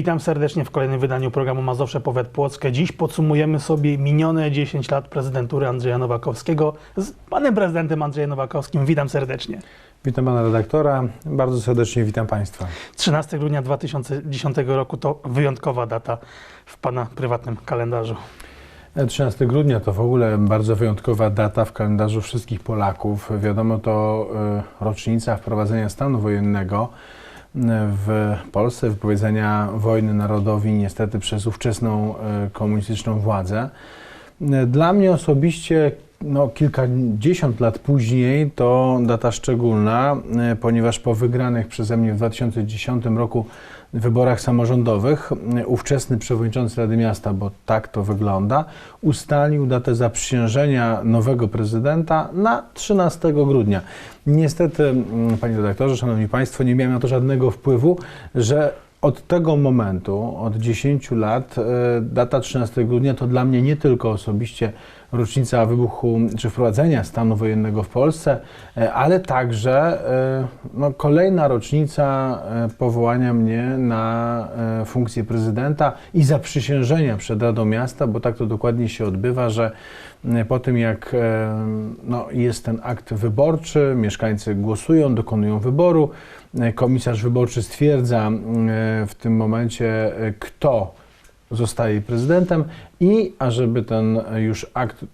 Witam serdecznie w kolejnym wydaniu programu Mazowsze Powiat Płockie. Dziś podsumujemy sobie minione 10 lat prezydentury Andrzeja Nowakowskiego z panem prezydentem Andrzejem Nowakowskim. Witam serdecznie. Witam pana redaktora, bardzo serdecznie witam państwa. 13 grudnia 2010 roku to wyjątkowa data w pana prywatnym kalendarzu. 13 grudnia to w ogóle bardzo wyjątkowa data w kalendarzu wszystkich Polaków. Wiadomo, to y, rocznica wprowadzenia stanu wojennego w Polsce, wypowiedzenia wojny narodowi niestety przez ówczesną y, komunistyczną władzę. Dla mnie osobiście no, kilkadziesiąt lat później to data szczególna, y, ponieważ po wygranych przeze mnie w 2010 roku wyborach samorządowych ówczesny przewodniczący Rady Miasta, bo tak to wygląda, ustalił datę zaprzysiężenia nowego prezydenta na 13 grudnia. Niestety, mm, panie redaktorze, szanowni państwo, nie miałem na to żadnego wpływu, że od tego momentu, od 10 lat, y, data 13 grudnia to dla mnie nie tylko osobiście rocznica wybuchu czy wprowadzenia stanu wojennego w Polsce, e, ale także e, no, kolejna rocznica e, powołania mnie na funkcję prezydenta i zaprzysiężenia przed Radą Miasta, bo tak to dokładnie się odbywa, że po tym jak no, jest ten akt wyborczy, mieszkańcy głosują, dokonują wyboru, komisarz wyborczy stwierdza w tym momencie, kto zostaje prezydentem i ażeby ten już akt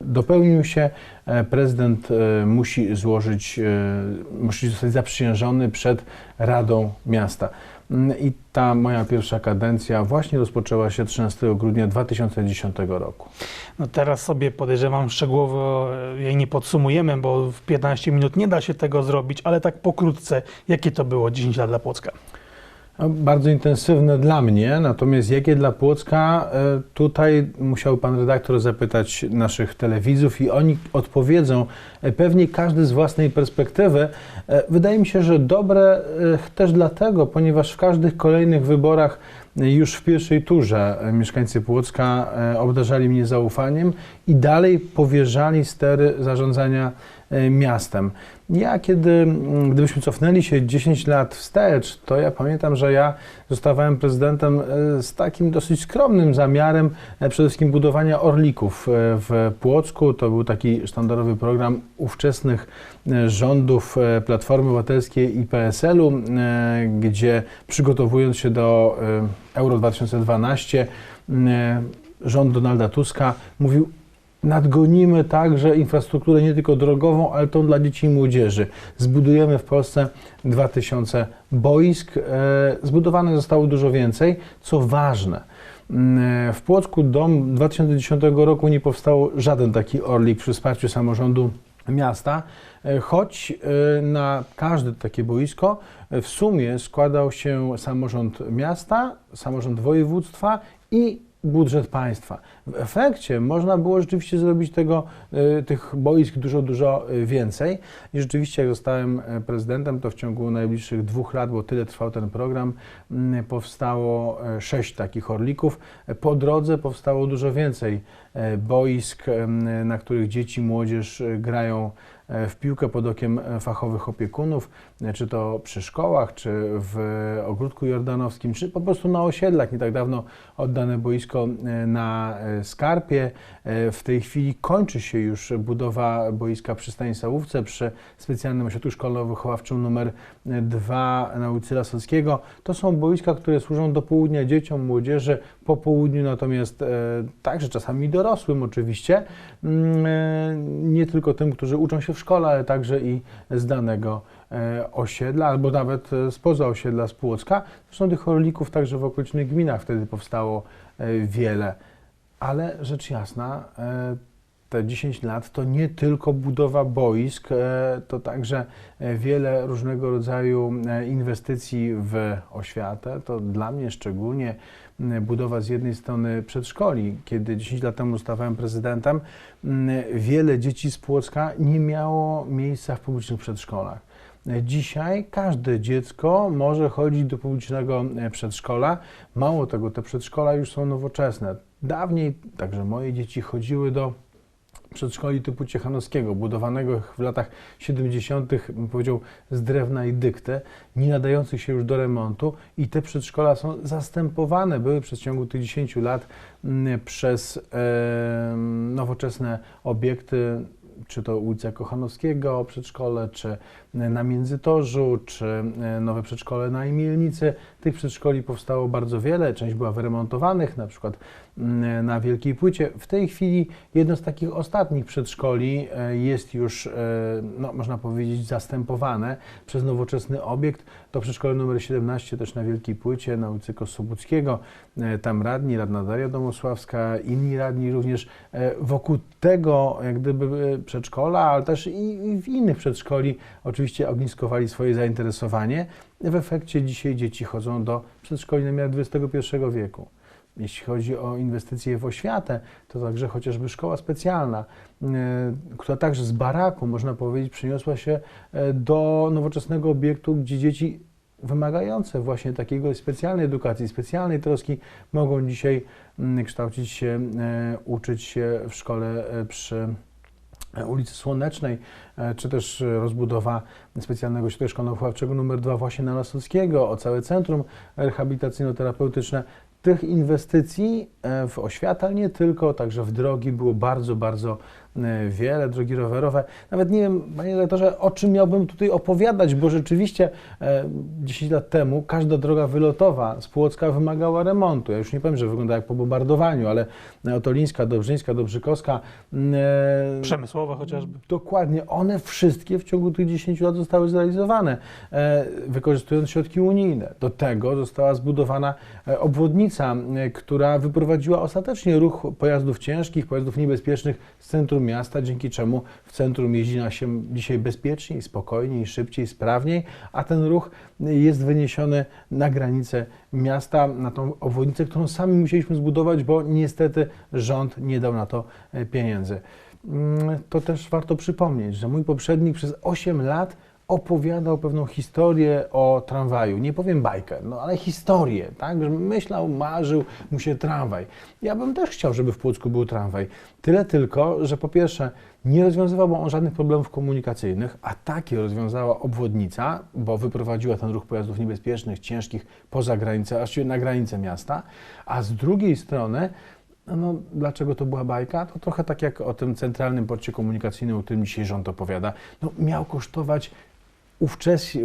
dopełnił się, e, prezydent e, musi złożyć, e, musi zostać zaprzysiężony przed Radą Miasta. Mm, I ta moja pierwsza kadencja właśnie rozpoczęła się 13 grudnia 2010 roku. No teraz sobie podejrzewam szczegółowo jej nie podsumujemy, bo w 15 minut nie da się tego zrobić, ale tak pokrótce, jakie to było 10 lat dla Płocka? No, Bardzo intensywne dla mnie, natomiast jakie dla Płocka, e, tutaj musiał pan redaktor zapytać naszych telewidzów i oni odpowiedzą e, pewnie każdy z własnej perspektywy. E, Wydaje mi się, że dobre też dlatego, ponieważ w każdych kolejnych wyborach już w pierwszej turze e, mieszkańcy Płocka e, obdarzali mnie zaufaniem i dalej powierzali stery zarządzania e, miastem. Ja kiedy, gdybyśmy cofnęli się 10 lat wstecz, to ja pamiętam, że ja zostawałem prezydentem z takim dosyć skromnym zamiarem przede wszystkim budowania orlików w Płocku. To był taki sztandarowy program ówczesnych rządów e, Platformy Obywatelskiej i PSL-u, e, gdzie przygotowując się do e, Euro 2012 e, rząd Donalda Tuska mówił nadgonimy także infrastrukturę nie tylko drogową, ale tą dla dzieci i młodzieży. Zbudujemy w Polsce 2000 boisk. Zbudowane zostało dużo więcej, co ważne. mm, W Płocku do 2010 roku nie powstał żaden taki orlik przy wsparciu samorządu miasta, e, choć e, na każde takie boisko e, w sumie składał się samorząd miasta, samorząd województwa i budżet państwa. W efekcie można było rzeczywiście zrobić tego, e, tych boisk dużo, dużo e, więcej. I rzeczywiście, jak zostałem e, prezydentem, to w ciągu najbliższych dwóch lat, bo tyle trwał ten program, powstało sześć takich orlików. Po drodze powstało dużo więcej boisk, na których dzieci, młodzież grają w piłkę pod okiem fachowych opiekunów, czy to przy szkołach, czy w ogródku jordanowskim, czy po prostu na osiedlach. Nie tak dawno oddane boisko e, na e, Skarpie. E, W tej chwili kończy się już budowa boiska przy Stanisławówce, przy specjalnym ośrodku szkolno-wychowawczym numer 2 na ulicy Lasockiego. To są boiska, które służą do południa dzieciom, młodzieży, po południu natomiast także czasami dorosłym oczywiście, mm, nie tylko tym, którzy uczą się w szkole, ale także i z danego osiedla, albo nawet e, spoza osiedla z Płocka. Zresztą tych orlików także w okolicznych gminach wtedy powstało e, wiele. Ale rzecz jasna, e, te 10 lat to nie tylko budowa boisk, e, to także e, wiele różnego rodzaju e, inwestycji w oświatę. To dla mnie szczególnie budowa z jednej strony przedszkoli. Kiedy 10 lat temu zostawałem prezydentem, wiele dzieci z Płocka nie miało miejsca w publicznych przedszkolach. Dzisiaj każde dziecko może chodzić do publicznego e, przedszkola. Mało tego, te przedszkola już są nowoczesne. Dawniej także moje dzieci chodziły do przedszkoli typu Ciechanowskiego, budowanego w latach 70., bym powiedział, z drewna i dykty, nie nadających się już do remontu i te przedszkola są zastępowane, były przez ciągu tych 10 lat mm, przez e, nowoczesne obiekty, czy to ulica Kochanowskiego przedszkole, czy na Międzytorzu, czy e, nowe przedszkole na Imielnicy. Tych przedszkoli powstało bardzo wiele, część była wyremontowanych, na przykład na Wielkiej Płycie. W tej chwili jedno z takich ostatnich przedszkoli e, jest już, e, no, można powiedzieć, zastępowane przez nowoczesny obiekt. To przedszkole numer 17 też na Wielkiej Płycie, na ulicy Kosobuckiego. E, Tam radni, radna Daria Domosławska, inni radni również e, wokół tego jak gdyby e, przedszkola, ale też i w innych przedszkoli oczywiście ogniskowali swoje zainteresowanie. W efekcie dzisiaj dzieci chodzą do przedszkoli na miarę XXI wieku. Jeśli chodzi o inwestycje w oświatę, to także chociażby szkoła specjalna, e, która także z baraku, można powiedzieć, przeniosła się e, do nowoczesnego obiektu, gdzie dzieci wymagające właśnie takiego specjalnej edukacji, specjalnej troski mogą dzisiaj mm, kształcić się, e, uczyć się w szkole przy ulicy Słonecznej, czy też rozbudowa specjalnego ośrodka szkolno-wychowawczego nr 2 właśnie na Lasockiego, o całe centrum rehabilitacyjno-terapeutyczne. Tych inwestycji e, w oświatę, ale nie tylko, także w drogi było bardzo, bardzo wiele, drogi rowerowe. Nawet nie wiem, panie redaktorze, o czym miałbym tutaj opowiadać, bo rzeczywiście e, 10 lat temu każda droga wylotowa z Płocka wymagała remontu. Ja już nie powiem, że wygląda jak po bombardowaniu, ale Otolińska, Dobrzyńska, Dobrzykowska, e, Przemysłowe chociażby. Dokładnie, one wszystkie w ciągu tych 10 lat zostały zrealizowane, e, wykorzystując środki unijne. Do tego została zbudowana e, obwodnica, e, która wyprowadziła ostatecznie ruch pojazdów ciężkich, pojazdów niebezpiecznych z centrum miasta, dzięki czemu w centrum jeździ na się dzisiaj bezpieczniej, spokojniej, szybciej, sprawniej, a ten ruch jest wyniesiony na granicę miasta, na tą obwodnicę, którą sami musieliśmy zbudować, bo niestety rząd nie dał na to e, pieniędzy. Mm, to też warto przypomnieć, że mój poprzednik przez 8 lat opowiadał pewną historię o tramwaju. Nie powiem bajkę, no ale historię, tak? Że myślał, marzył mu się tramwaj. Ja bym też chciał, żeby w Płocku był tramwaj. Tyle tylko, że po pierwsze nie rozwiązywałby on żadnych problemów komunikacyjnych, a takie rozwiązała obwodnica, bo wyprowadziła ten ruch pojazdów niebezpiecznych, ciężkich poza granicę, aż na granicę miasta, a z drugiej strony no, dlaczego to była bajka? To trochę tak jak o tym centralnym porcie komunikacyjnym, o którym dzisiaj rząd opowiada. No, miał kosztować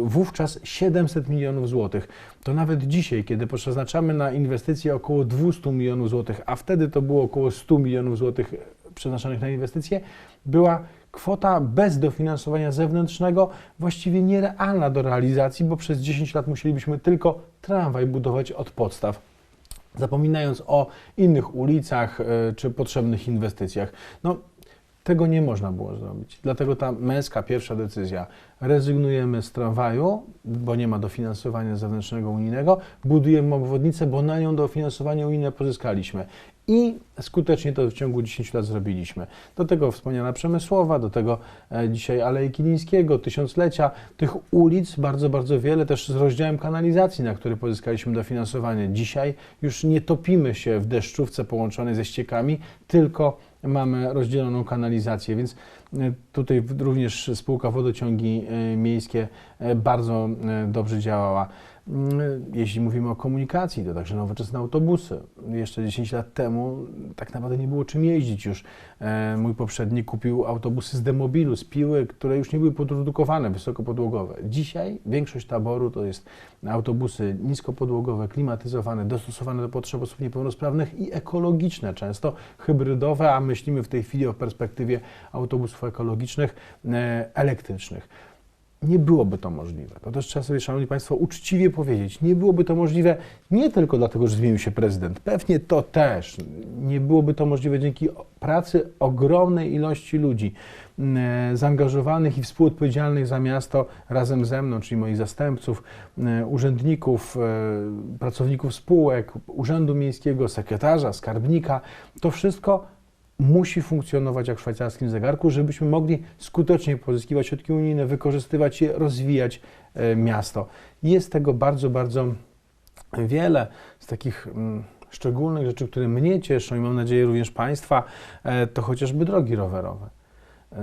wówczas 700 milionów złotych. To nawet dzisiaj, kiedy przeznaczamy na inwestycje około 200 milionów złotych, a wtedy to było około 100 milionów złotych przeznaczonych na inwestycje, była kwota bez dofinansowania zewnętrznego właściwie nierealna do realizacji, bo przez 10 lat musielibyśmy tylko tramwaj budować od podstaw zapominając o innych ulicach e, czy potrzebnych inwestycjach. No, tego nie można było zrobić. Dlatego ta męska pierwsza decyzja. Rezygnujemy z tramwaju, bo nie ma dofinansowania zewnętrznego unijnego, budujemy obwodnicę, bo na nią dofinansowanie unijne pozyskaliśmy. I skutecznie to w ciągu 10 lat zrobiliśmy. Do tego wspomniana Przemysłowa, do tego e, dzisiaj Alei Kilińskiego, tysiąclecia, tych ulic bardzo, bardzo wiele, też z rozdziałem kanalizacji, na który pozyskaliśmy dofinansowanie. Dzisiaj już nie topimy się w deszczówce połączonej ze ściekami, tylko mamy rozdzieloną kanalizację, więc e, tutaj również spółka Wodociągi e, Miejskie bardzo dobrze działała. Mm, Jeśli mówimy o komunikacji, to także nowoczesne autobusy. Jeszcze 10 lat temu tak naprawdę nie było czym jeździć już. E, Mój poprzednik kupił autobusy z demobilu, z piły, które już nie były podredukowane, wysokopodłogowe. Dzisiaj większość taboru to jest autobusy niskopodłogowe, klimatyzowane, dostosowane do potrzeb osób niepełnosprawnych i ekologiczne, często hybrydowe, a myślimy w tej chwili o perspektywie autobusów ekologicznych, e, elektrycznych nie byłoby to możliwe. To też trzeba sobie, Szanowni Państwo, uczciwie powiedzieć. Nie byłoby to możliwe nie tylko dlatego, że zmienił się prezydent. Pewnie to też. Nie byłoby to możliwe dzięki pracy ogromnej ilości ludzi e, zaangażowanych i współodpowiedzialnych za miasto razem ze mną, czyli moich zastępców, e, urzędników, e, pracowników spółek, Urzędu Miejskiego, sekretarza, skarbnika. To wszystko musi funkcjonować jak w szwajcarskim zegarku, żebyśmy mogli skutecznie pozyskiwać środki unijne, wykorzystywać je, rozwijać e, miasto. Jest tego bardzo, bardzo wiele z takich mm, szczególnych rzeczy, które mnie cieszą i mam nadzieję również Państwa, e, to chociażby drogi rowerowe.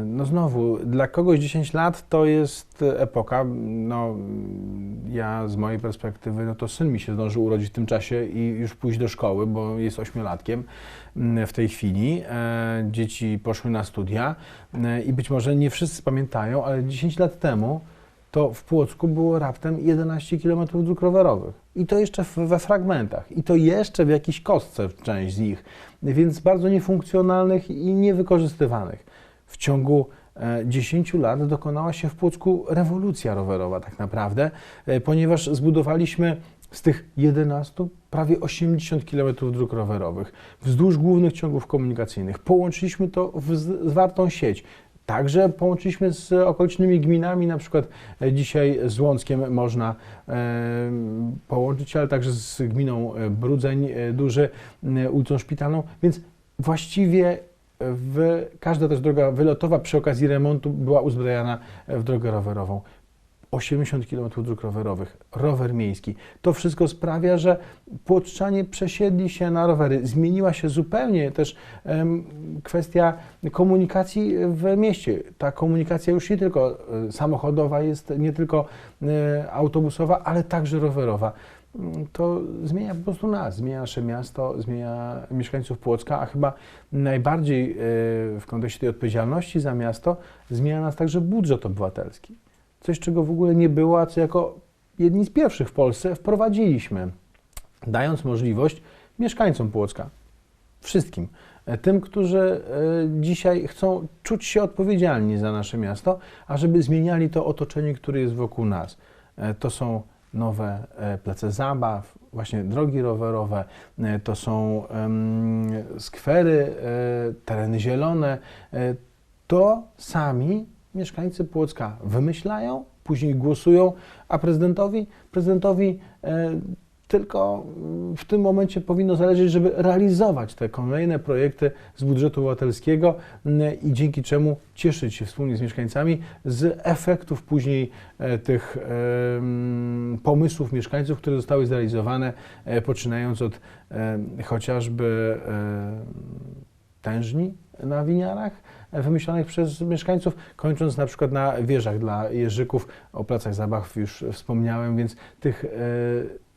No znowu, dla kogoś 10 lat to jest epoka, no ja z mojej perspektywy, no to syn mi się zdążył urodzić w tym czasie i już pójść do szkoły, bo jest ośmiolatkiem mm, w tej chwili. E, Dzieci poszły na studia e, i być może nie wszyscy pamiętają, ale 10 lat temu to w Płocku było raptem 11 km dróg rowerowych. I to jeszcze we fragmentach. I to jeszcze w jakiejś kostce część z nich. Więc bardzo niefunkcjonalnych i niewykorzystywanych. W ciągu e, 10 lat dokonała się w Płocku rewolucja rowerowa tak naprawdę, e, ponieważ zbudowaliśmy z tych 11 prawie 80 km dróg rowerowych wzdłuż głównych ciągów komunikacyjnych. Połączyliśmy to w zwartą sieć. Także połączyliśmy z okolicznymi gminami, na przykład e, dzisiaj z Łąckiem można e, połączyć, ale także z gminą e, Brudzeń e, Duży, e, ulicą Szpitalną, więc właściwie w, każda też droga wylotowa przy okazji remontu była uzbrojona w drogę rowerową. 80 km dróg rowerowych, rower miejski. To wszystko sprawia, że płotczanie przesiedli się na rowery. Zmieniła się zupełnie też em, kwestia komunikacji w mieście. Ta komunikacja już nie tylko e, samochodowa jest, nie tylko e, autobusowa, ale także rowerowa. To zmienia po prostu nas, zmienia nasze miasto, zmienia mieszkańców Płocka, a chyba najbardziej e, w kontekście tej odpowiedzialności za miasto zmienia nas także budżet obywatelski coś, czego w ogóle nie było, a co jako jedni z pierwszych w Polsce wprowadziliśmy, dając możliwość mieszkańcom Płocka, wszystkim, e, tym, którzy e, dzisiaj chcą czuć się odpowiedzialni za nasze miasto, a żeby zmieniali to otoczenie, które jest wokół nas. To są nowe e, place zabaw, właśnie drogi rowerowe, e, to są skwery, e, tereny zielone. To sami mieszkańcy Płocka wymyślają, później głosują, a prezydentowi, prezydentowi tylko mm, w tym momencie powinno zależeć, żeby realizować te kolejne projekty z budżetu obywatelskiego mm, i dzięki czemu cieszyć się wspólnie z mieszkańcami z efektów później e, tych e, mm, pomysłów mieszkańców, które zostały zrealizowane, e, poczynając od chociażby tężni na winiarach wymyślonych przez mieszkańców, kończąc na przykład na wieżach dla jeżyków, o placach zabaw już wspomniałem, więc tych e,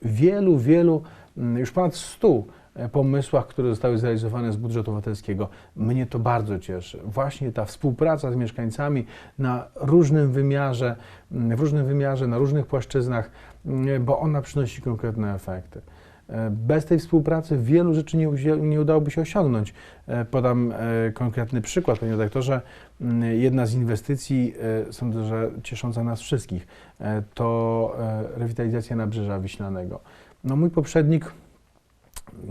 wielu, wielu, mm, już ponad 100 e, pomysłach, które zostały zrealizowane z budżetu obywatelskiego. Mnie to bardzo cieszy. Właśnie ta współpraca z mieszkańcami na różnym wymiarze, mm, w różnym wymiarze, na różnych płaszczyznach, mm, bo ona przynosi konkretne efekty. E, Bez tej współpracy wielu rzeczy nie, nie udałoby się osiągnąć. E, Podam e, konkretny przykład, panie redaktorze. Mm, Jedna z inwestycji, sądzę, że ciesząca nas wszystkich, to rewitalizacja Nabrzeża Wiślanego. No mój poprzednik,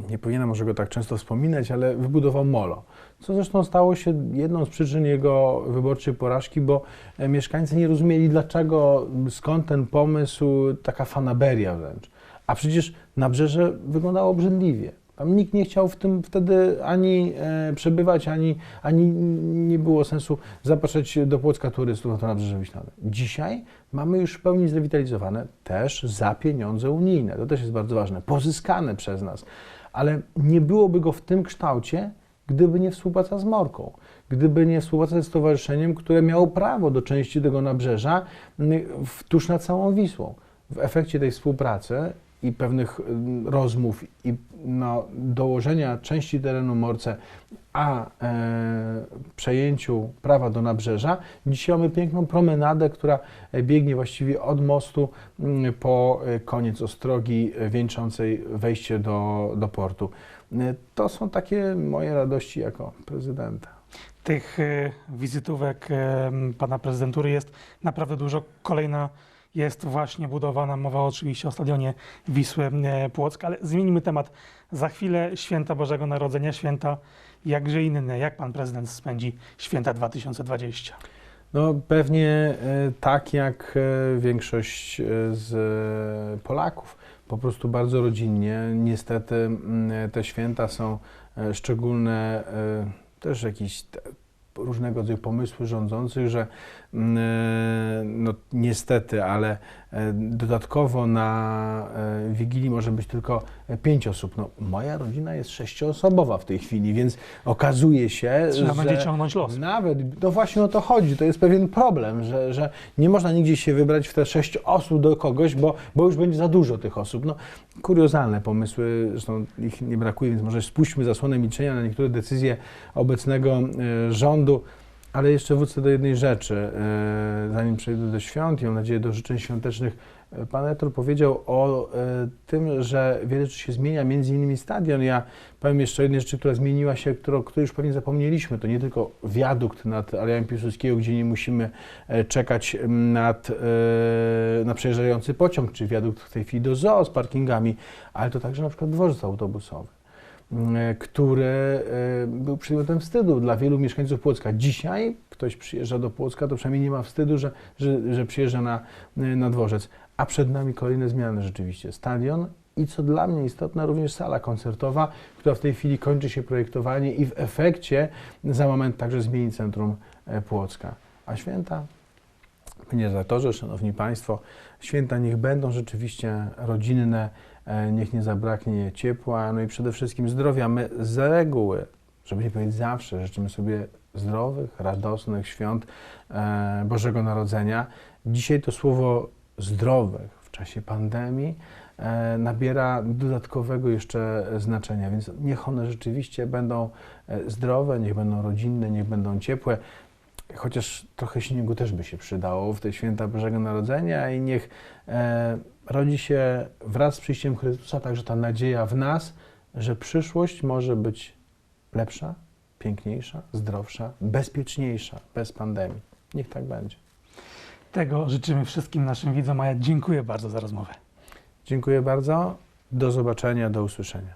nie powinienem może go tak często wspominać, ale wybudował molo, co zresztą stało się jedną z przyczyn jego wyborczej porażki, bo mieszkańcy nie rozumieli dlaczego, skąd ten pomysł, taka fanaberia wręcz. A przecież nabrzeże wyglądało obrzydliwie. Tam nikt nie chciał w tym wtedy ani e, przebywać, ani, ani nie było sensu zapraszać do Płocka turystów na to Nabrzeże Wiślane. Dzisiaj mamy już w pełni zrewitalizowane też za pieniądze unijne. To też jest bardzo ważne. Pozyskane przez nas. Ale nie byłoby go w tym kształcie, gdyby nie współpraca z Morką, gdyby nie współpraca ze stowarzyszeniem, które miało prawo do części tego nabrzeża tuż nad całą Wisłą. W efekcie tej współpracy i pewnych y, rozmów i no, dołożenia części terenu Morce, a e, przejęciu prawa do nabrzeża, dzisiaj mamy piękną promenadę, która e, biegnie właściwie od mostu mm, po e, koniec ostrogi e, wieńczącej wejście do, do portu. To są takie moje radości jako prezydenta. Tych wizytówek pana prezydentury jest naprawdę dużo. Kolejna jest właśnie budowana. Mowa oczywiście o stadionie Wisły e, Płock, ale zmienimy temat. Za chwilę święta Bożego Narodzenia, święta jakże inne. Jak pan prezydent spędzi święta 2020? No pewnie e, tak jak e, większość z Polaków, po prostu bardzo rodzinnie. Niestety te święta są szczególne, też jakieś różnego rodzaju pomysły rządzących, że no niestety, ale e, dodatkowo na e, Wigilii może być tylko pięć osób. No, moja rodzina jest sześcioosobowa w tej chwili, więc okazuje się, Trzeba że będzie ciągnąć los. nawet, no właśnie o to chodzi, to jest pewien problem, że, że nie można nigdzie się wybrać w te sześć osób do kogoś, bo, bo już będzie za dużo tych osób. No, kuriozalne pomysły, zresztą ich nie brakuje, więc może spuśćmy zasłonę milczenia na niektóre decyzje obecnego e, rządu. Ale jeszcze wrócę do jednej rzeczy, e, zanim przejdę do świąt i mam nadzieję do życzeń świątecznych. Pan Etor powiedział o e, tym, że wiele rzeczy się zmienia, między innymi stadion. Ja powiem jeszcze o jednej rzeczy, która zmieniła się, którą, której już pewnie zapomnieliśmy. To nie tylko wiadukt nad Alejem Piłsudskiego, gdzie nie musimy e, czekać m, nad, na przejeżdżający pociąg, czy wiadukt w tej chwili do zoo z parkingami, ale to także na przykład dworzec autobusowy który e, był przedmiotem wstydu dla wielu mieszkańców Płocka. Dzisiaj ktoś przyjeżdża do Płocka, to przynajmniej nie ma wstydu, że, że, że przyjeżdża na, na dworzec. A przed nami kolejne zmiany rzeczywiście. Stadion i co dla mnie istotne, również sala koncertowa, która w tej chwili kończy się projektowanie i w efekcie za moment także zmieni centrum e, Płocka. A święta, panie redaktorze, szanowni państwo, święta niech będą rzeczywiście rodzinne, e, niech nie zabraknie ciepła, no i przede wszystkim zdrowia. My z reguły, żeby nie powiedzieć zawsze, życzymy sobie zdrowych, radosnych świąt e, Bożego Narodzenia. Dzisiaj to słowo zdrowych w czasie pandemii e, nabiera dodatkowego jeszcze znaczenia, więc niech one rzeczywiście będą e, zdrowe, niech będą rodzinne, niech będą ciepłe. Chociaż trochę śniegu też by się przydało w te święta Bożego Narodzenia i niech e, rodzi się wraz z przyjściem Chrystusa także ta nadzieja w nas, że przyszłość może być lepsza, piękniejsza, zdrowsza, bezpieczniejsza, bez pandemii. Niech tak będzie. Tego życzymy wszystkim naszym widzom, a ja dziękuję bardzo za rozmowę. Dziękuję bardzo. Do zobaczenia, do usłyszenia.